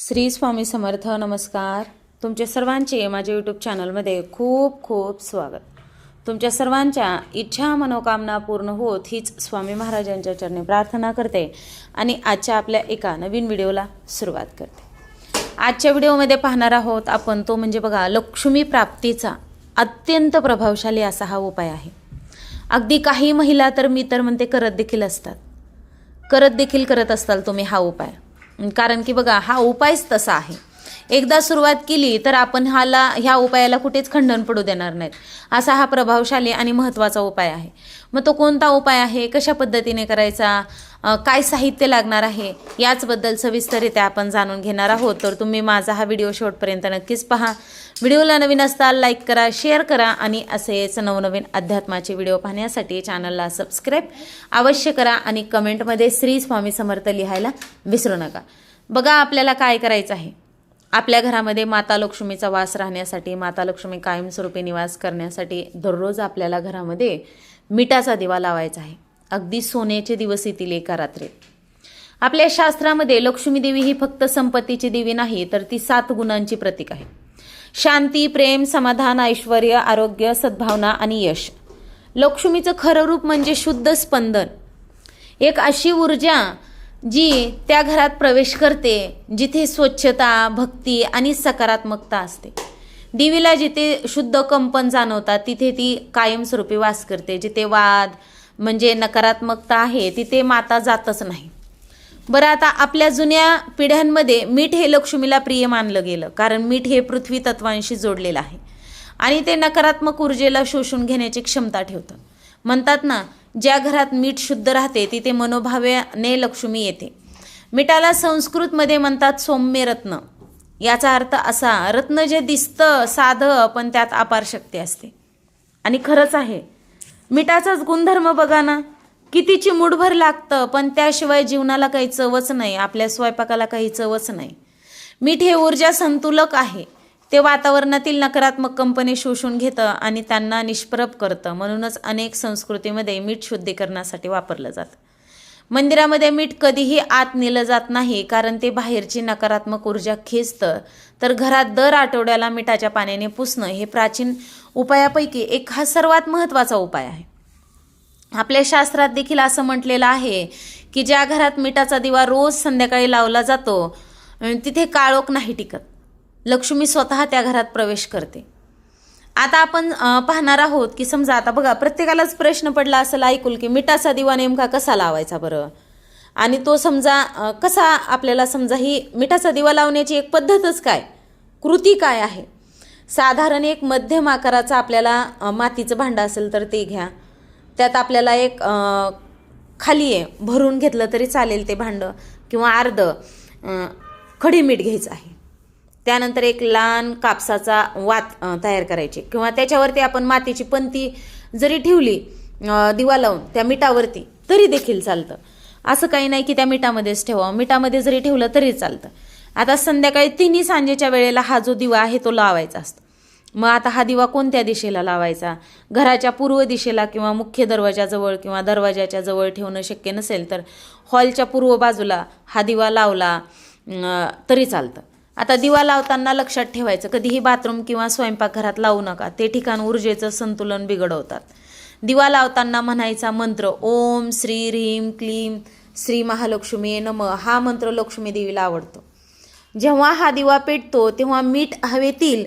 श्री स्वामी समर्थ नमस्कार. तुमचे सर्वांचे माझ्या यूट्यूब चॅनलमध्ये खूप खूप स्वागत. तुमच्या सर्वांच्या इच्छा मनोकामना पूर्ण होत हीच स्वामी महाराजांच्या चरणी प्रार्थना करते आणि आजच्या आपल्या एका नवीन व्हिडिओला सुरुवात करते. आजच्या व्हिडिओमध्ये पाहणार आहोत आपण तो म्हणजे बघा लक्ष्मी प्राप्तीचा अत्यंत प्रभावशाली असा हा उपाय आहे. अगदी काही महिला तर मी तर म्हणते करत देखील असतात. करत देखील करत असताल तुम्ही हा उपाय. कारण की बघा हा उपायच तसा आहे. एकदा सुरुवात केली तर आपण हाला ह्या उपायाला कुठेच खंडन पडू देणार नाहीत. असा हा प्रभावशाली आणि महत्त्वाचा उपाय आहे. मग तो कोणता उपाय आहे? कशा पद्धतीने करायचा? काय साहित्य लागणार आहे याचबद्दल सविस्तरित्या आपण जाणून घेणार आहोत. तर तुम्ही माझा हा व्हिडिओ शेवटपर्यंत नक्कीच पहा. व्हिडिओला नवीन असताल लाईक करा शेअर करा आणि असेच नवनवीन अध्यात्माचे व्हिडिओ पाहण्यासाठी चॅनलला सबस्क्राईब अवश्य करा आणि कमेंटमध्ये श्री स्वामी समर्थ लिहायला विसरू नका. बघा आपल्याला काय करायचं आहे. आपल्या घरामध्ये माता लक्ष्मीचा वास राहण्यासाठी माता लक्ष्मी कायमस्वरूपी निवास करण्यासाठी दररोज आपल्याला घरामध्ये मिठाचा दिवा लावायचा आहे. अगदी सोन्याचे दिवस येतील एका रात्रीत. आपल्या शास्त्रामध्ये लक्ष्मी देवी ही फक्त संपत्तीची देवी नाही तर ती सात गुणांची प्रतीक आहे. शांती प्रेम समाधान ऐश्वर आरोग्य सद्भावना आणि यश. लक्ष्मीचं खरं रूप म्हणजे शुद्ध स्पंदन. एक अशी ऊर्जा जी त्या घरात प्रवेश करते जिथे स्वच्छता भक्ती आणि सकारात्मकता असते. देवीला जिथे शुद्ध कंपन जाणवतात तिथे ती कायमस्वरूपी वास करते जिथे वाद म्हणजे नकारात्मकता आहे तिथे माता जातच नाही. बरं आता आपल्या जुन्या पिढ्यांमध्ये मीठ हे लक्ष्मीला प्रिय मानलं गेलं कारण मीठ हे पृथ्वी तत्वांशी जोडलेलं आहे. आणि ते नकारात्मक ऊर्जेला शोषून घेण्याची क्षमता ठेवतं. म्हणतात ना ज्या घरात मीठ शुद्ध राहते तिथे मनोभाव्याने लक्ष्मी येते. मिठाला संस्कृतमध्ये म्हणतात सौम्य रत्न. याचा अर्थ असा रत्न जे दिसतं साधं पण त्यात अपार शक्ती असते. आणि खरंच आहे मिठाचाच गुणधर्म बघा ना. किती चिमूटभर लागतं पण त्याशिवाय जीवनाला काही चवच नाही आपल्या स्वयंपाकाला काही चवच नाही. मीठ हे ऊर्जा संतुलक आहे. ते वातावरणातील नकारात्मक कंपनी शोषून घेतं आणि त्यांना निष्प्रभ करतं. म्हणूनच अनेक संस्कृतीमध्ये मीठ शुद्धीकरणासाठी वापरलं जातं. मंदिरामध्ये मीठ कधीही आत नेलं जात नाही कारण ते बाहेरची नकारात्मक ऊर्जा खेचतं. तर घरात दर आठवड्याला मिठाच्या पाण्याने पुसणं हे प्राचीन उपायापैकी एक हा सर्वात महत्त्वाचा उपाय आहे. आपल्या शास्त्रात देखील असं म्हटलेलं आहे की ज्या घरात मिठाचा दिवा रोज संध्याकाळी लावला जातो तिथे काळोख नाही टिकत. लक्ष्मी स्वतः त्या घरात प्रवेश करते. आता आपण पाहणार आहोत की समजा आता बघा प्रत्येकालाच प्रश्न पडला असेल ऐकूल की मिठाचा दिवा नेमका कसा लावायचा बरं? आणि तो समजा कसा आपल्याला समजा ही मिठाचा दिवा लावण्याची एक पद्धतच काय? कृती काय आहे? साधारण एक मध्यम आकाराचा आपल्याला मातीचं भांडं असेल तर ते घ्या. त्यात आपल्याला एक खाली आहे भरून घेतलं तरी चालेल ते भांडं. किंवा अर्ध खडीमीठ खडी मीठ घ्यायचं आहे. त्यानंतर एक लहान कापसाचा वात तयार करायची. किंवा त्याच्यावरती आपण मातीची पंती जरी ठेवली दिवा लावून त्या मिठावरती तरी देखील चालतं. असं काही नाही की त्या मिठामध्येच ठेवावं. मिठामध्ये जरी ठेवलं तरी चालतं. आता संध्याकाळी तिन्ही सांजेच्या वेळेला हा जो दिवा आहे तो लावायचा असतो. मग आता हा दिवा कोणत्या दिशेला लावायचा? घराच्या पूर्व दिशेला किंवा मुख्य दरवाजाजवळ किंवा दरवाजाच्या जवळ ठेवणं शक्य नसेल तर हॉलच्या पूर्व बाजूला हा दिवा लावला तरी चालतं. आता दिवा लावताना लक्षात ठेवायचं कधीही बाथरूम किंवा स्वयंपाकघरात लावू नका. ते ठिकाण ऊर्जेचं संतुलन बिघडवतात. दिवा लावताना म्हणायचा मंत्र ओम श्री ह्रीम क्लीम श्री महालक्ष्मी नम. हा मंत्र लक्ष्मी देवीला आवडतो. जेव्हा हा दिवा पेटतो तेव्हा मीठ हवेतील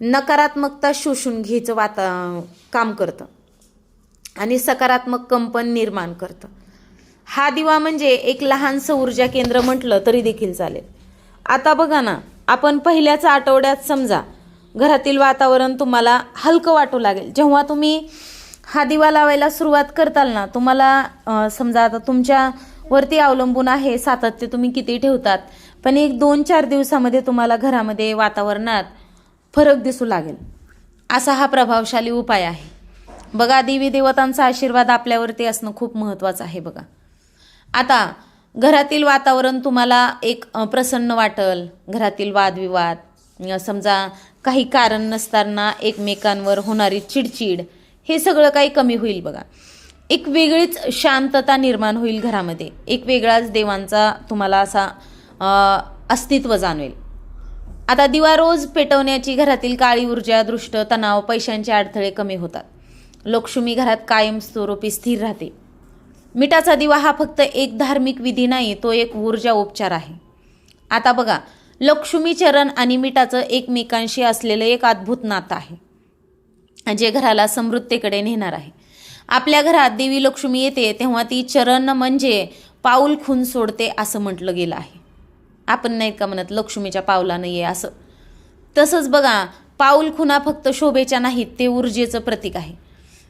नकारात्मकता शोषून घ्यायचं वाता काम करतं. आणि सकारात्मक कंपन निर्माण करतं. हा दिवा म्हणजे एक लहानसं ऊर्जा केंद्र म्हटलं तरी देखील चालेल. आता बघा ना आपण पहिल्याच आठवड्यात समजा घरातील वातावरण तुम्हाला हलकं वाटू लागेल. जेव्हा तुम्ही हा दिवा लावायला सुरुवात करताल ना तुम्हाला समजा आता तुमच्यावरती अवलंबून आहे सातत्य तुम्ही किती ठेवतात पण एक दोन चार दिवसामध्ये तुम्हाला घरामध्ये वातावरणात फरक दिसू लागेल. असा हा प्रभावशाली उपाय आहे. बघा देवी देवतांचा आशीर्वाद आपल्यावरती असणं खूप महत्त्वाचं आहे बघा. आता घरातील वातावरण तुम्हाला एक प्रसन्न वाटल. घरातील वादविवाद. समजा काही कारण नसताना एकमेकांवर होणारी चिडचिड हे सगळं काही कमी होईल बघा. एक वेगळीच शांतता निर्माण होईल घरामध्ये. एक वेगळाच देवांचा तुम्हाला असा अस्तित्व जाणवेल. आता दिवा रोज पेटवण्याची घरातील काळी ऊर्जा दृष्ट तणाव पैशांचे अडथळे कमी होतात. लक्ष्मी घरात कायमस्वरूपी स्थिर राहते. मिठाचा दिवा हा फक्त एक धार्मिक विधी नाही तो एक ऊर्जा उपचार आहे. आता बघा लक्ष्मी चरण आणि मिठाचं एकमेकांशी असलेलं एक अद्भुत नातं आहे जे घराला समृद्धीकडे नेणार आहे. आपल्या घरात देवी लक्ष्मी येते तेव्हा ती चरण म्हणजे पाऊल खून सोडते असं म्हटलं गेलं आहे. आपण नाही का म्हणत लक्ष्मीच्या पावलानं ये असं. तसंच बघा पाऊल खुना फक्त शोभेच्या नाहीत ते ऊर्जेचं प्रतीक आहे.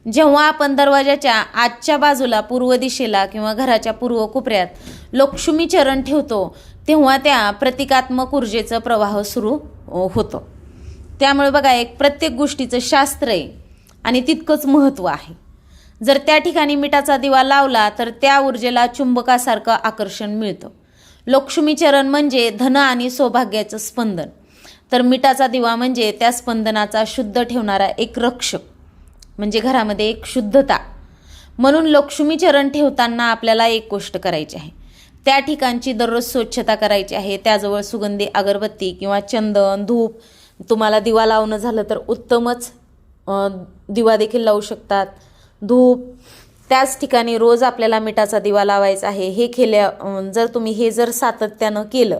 जेव्हा आपण दरवाजाच्या आजच्या बाजूला पूर्व दिशेला किंवा घराच्या पूर्व कोपऱ्यात लक्ष्मी चरण ठेवतो तेव्हा त्या प्रतिकात्मक ऊर्जेचा प्रवाह सुरू होतो. त्यामुळे बघा एक प्रत्येक गोष्टीचं शास्त्र आहे आणि तितकंच महत्त्व आहे. जर त्या ठिकाणी मिठाचा दिवा लावला तर त्या ऊर्जेला चुंबकासारखं आकर्षण मिळतं. लक्ष्मीचरण म्हणजे धन आणि सौभाग्याचं स्पंदन. तर मिठाचा दिवा म्हणजे त्या स्पंदनाचा शुद्ध ठेवणारा एक रक्षक. म्हणजे घरामध्ये एक शुद्धता. म्हणून लक्ष्मी चरण ठेवताना आपल्याला एक गोष्ट करायची आहे. त्या ठिकाणची दररोज स्वच्छता करायची आहे. त्याजवळ सुगंधी अगरबत्ती किंवा चंदन धूप तुम्हाला दिवा लावणं झालं तर उत्तमच दिवा देखील लावू शकतात. धूप त्याच ठिकाणी रोज आपल्याला मिठाचा दिवा लावायचा आहे. हे केल्या जर तुम्ही हे जर सातत्यानं केलं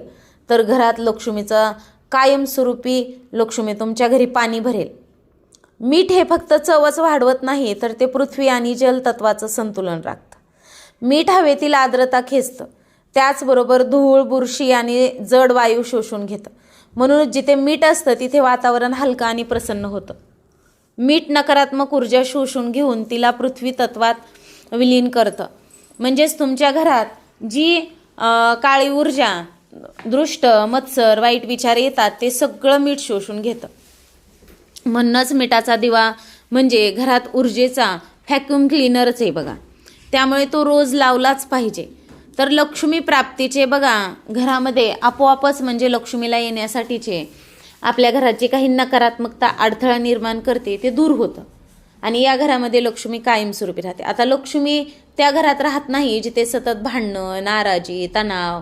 तर घरात लक्ष्मीचा कायमस्वरूपी लक्ष्मी तुमच्या घरी पाणी भरेल. मीठ हे फक्त चवच वाढवत नाही तर ते पृथ्वी आणि जल तत्वाचं संतुलन राखतं. मीठ हवेतील आर्द्रता खेचतं. त्याचबरोबर धूळ बुरशी आणि जड वायू शोषून घेतं. म्हणून जिथे मीठ असतं तिथे वातावरण हलकं आणि प्रसन्न होतं. मीठ नकारात्मक ऊर्जा शोषून घेऊन तिला पृथ्वी तत्वात विलीन करतं. म्हणजेच तुमच्या घरात जी काळी ऊर्जा दृष्ट मत्सर वाईट विचार येतात ते सगळं मीठ शोषून घेतं. म्हणूनच मिठाचा दिवा म्हणजे घरात ऊर्जेचा व्हॅक्युम क्लीनरच आहे बघा. त्यामुळे तो रोज लावलाच पाहिजे. तर लक्ष्मी प्राप्तीचे बघा घरामध्ये आपोआपच म्हणजे लक्ष्मीला येण्यासाठीचे आपल्या घराची काही नकारात्मकता अडथळा निर्माण करते ते दूर होतं. आणि या घरामध्ये लक्ष्मी कायमस्वरूपी राहते. आता लक्ष्मी त्या घरात राहत नाही जिथे सतत भांडणं नाराजी तणाव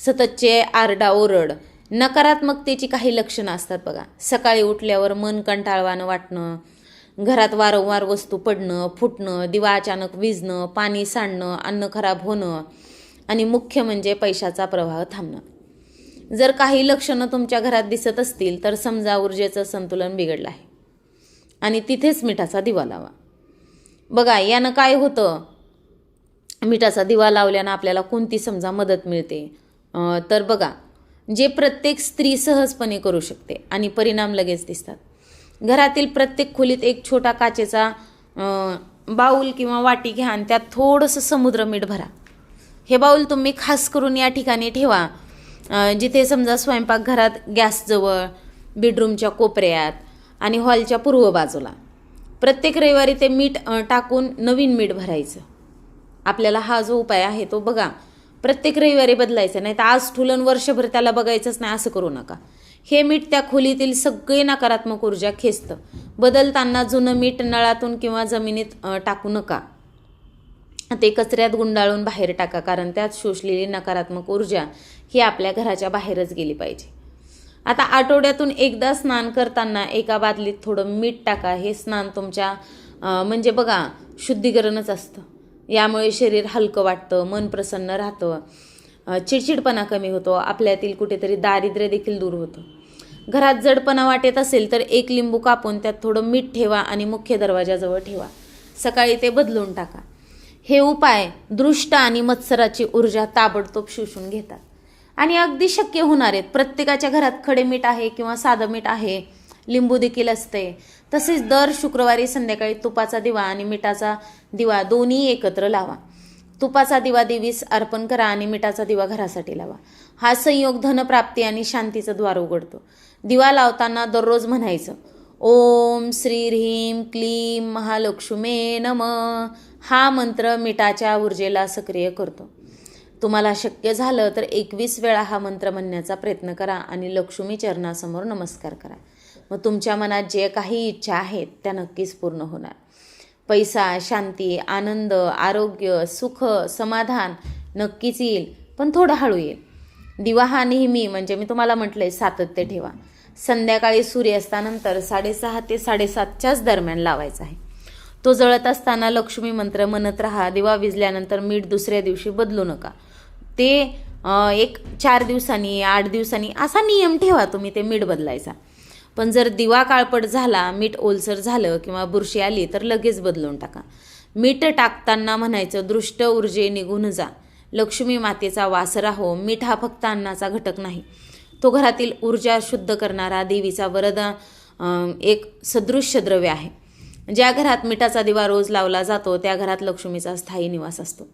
सततचे आरडाओरड नकारात्मकतेची काही लक्षणं असतात बघा. सकाळी उठल्यावर मन कंटाळवानं वाटणं घरात वारंवार वस्तू पडणं फुटणं दिवा अचानक विजणं पाणी सांडणं अन्न खराब होणं आणि मुख्य म्हणजे पैशाचा प्रवाह थांबणं. जर काही लक्षणं तुमच्या घरात दिसत असतील तर समजा ऊर्जेचं संतुलन बिघडलं आहे. आणि तिथेच मिठाचा दिवा लावा. बघा यानं काय होतं? मिठाचा दिवा लावल्यानं आपल्याला कोणती समजा मदत मिळते? तर बघा जे प्रत्येक स्त्री सहजपणे करू शकते आणि परिणाम लगेच दिसतात. घरातील प्रत्येक खोलीत एक छोटा काचेचा बाऊल किंवा वाटी घ्या आणि त्यात थोडंसं समुद्र मीठ भरा. हे बाऊल तुम्ही खास करून या ठिकाणी ठेवा. जिथे समजा स्वयंपाकघरात गॅसजवळ बेडरूमच्या कोपऱ्यात आणि हॉलच्या पूर्व बाजूला. प्रत्येक रविवारी ते मीठ टाकून नवीन मीठ भरायचं. आपल्याला हा जो उपाय आहे तो बघा. प्रत्येक रविवारी बदलायचं नाही तर आज ठुलन वर्षभर त्याला बघायचंच नाही असं करू नका. हे मीठ त्या खोलीतील सगळे नकारात्मक ऊर्जा खेचतं. बदलताना जुनं मीठ नळातून किंवा जमिनीत टाकू नका. ते कचऱ्यात गुंडाळून बाहेर टाका कारण त्यात शोषलेली नकारात्मक ऊर्जा ही आपल्या घराच्या बाहेरच गेली पाहिजे. आता आठवड्यातून एकदा स्नान करताना एका बादलीत थोडं मीठ टाका हे स्नान तुमच्या म्हणजे बघा शुद्धीकरणच असतं. यामुळे शरीर हलकं वाटतं मन प्रसन्न राहतं चिडचिडपणा कमी होतो आपल्यातील कुठेतरी दारिद्र्य देखील दूर होतं. घरात जडपणा वाटत असेल तर एक लिंबू कापून त्यात थोडं मीठ ठेवा आणि मुख्य दरवाजाजवळ ठेवा. सकाळी ते बदलून टाका. हे उपाय दृष्ट आणि मत्सराची ऊर्जा ताबडतोब शोषून घेतात. आणि अगदी शक्य होणार आहेत. प्रत्येकाच्या घरात खडे मीठ आहे किंवा साधं मीठ आहे लिंबू देखील असते. तसेच दर शुक्रवारी संध्याकाळी तुपाचा दिवा आणि मिठाचा दिवा दोन्ही एकत्र लावा. तुपाचा दिवा देवीस अर्पण करा आणि मिठाचा दिवा घरासाठी लावा. हा संयोग धनप्राप्ती आणि शांतीचं द्वार उघडतो. दिवा लावताना दररोज म्हणायचं ओम श्री ह्रीम क्लीम महालक्ष्मे नम. हा मंत्र मिठाच्या ऊर्जेला सक्रिय करतो. तुम्हाला शक्य झालं तर एकवीस वेळा हा मंत्र म्हणण्याचा प्रयत्न करा आणि लक्ष्मी चरणासमोर नमस्कार करा. मग तुमच्या मनात जे काही इच्छा आहेत त्या नक्कीच पूर्ण होणार. पैसा शांती आनंद आरोग्य सुख समाधान नक्कीच येईल पण थोडं हळू येईल. दिवा हा नेहमी म्हणजे मी तुम्हाला म्हटलंय सातत्य ठेवा. संध्याकाळी सूर्यास्तानंतर साडेसहा ते साडेसातच्याच दरम्यान लावायचा आहे. तो जळत असताना लक्ष्मी मंत्र म्हणत राहा दिवा विजल्यानंतर मीठ दुसऱ्या दिवशी बदलू नका. ते एक चार दिवसांनी आठ दिवसांनी असा नियम ठेवा तुम्ही ते मीठ बदलायचा. पण जर दिवा काळपट झाला मीठ ओलसर झालं किंवा बुरशी आली तर लगेच बदलून टाका. मीठ टाकताना म्हणायचं दृष्ट ऊर्जे निघून जा. लक्ष्मी मातेचा वास राहो मीठ हा फक्त अन्नाचा घटक नाही. तो घरातील ऊर्जा शुद्ध करणारा देवीचा वरदा एक सदृश्य द्रव्य आहे. ज्या घरात मिठाचा दिवा रोज लावला जातो त्या घरात लक्ष्मीचा स्थायी निवास असतो.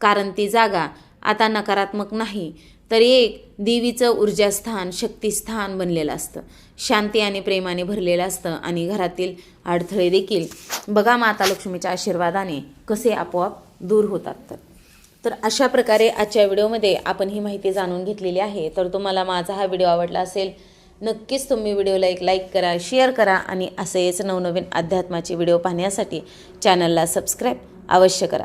कारण ती जागा आता नकारात्मक नाही तर एक देवीचं ऊर्जास्थान शक्तिस्थान बनलेलं असतं. शांती आणि प्रेमाने भरलेलं असतं आणि घरातील अडथळे देखील. बघा माता लक्ष्मीच्या आशीर्वादाने कसे आपोआप दूर होतात तर. तर अशा प्रकारे आजच्या व्हिडिओमध्ये आपण ही माहिती जाणून घेतलेली आहे. तर तुम्हाला माझा हा व्हिडिओ आवडला असेल नक्कीच तुम्ही व्हिडिओला एक लाईक करा शेअर करा आणि असेच नवनवीन अध्यात्माचे व्हिडिओ पाहण्यासाठी चॅनलला सबस्क्राईब अवश्य करा.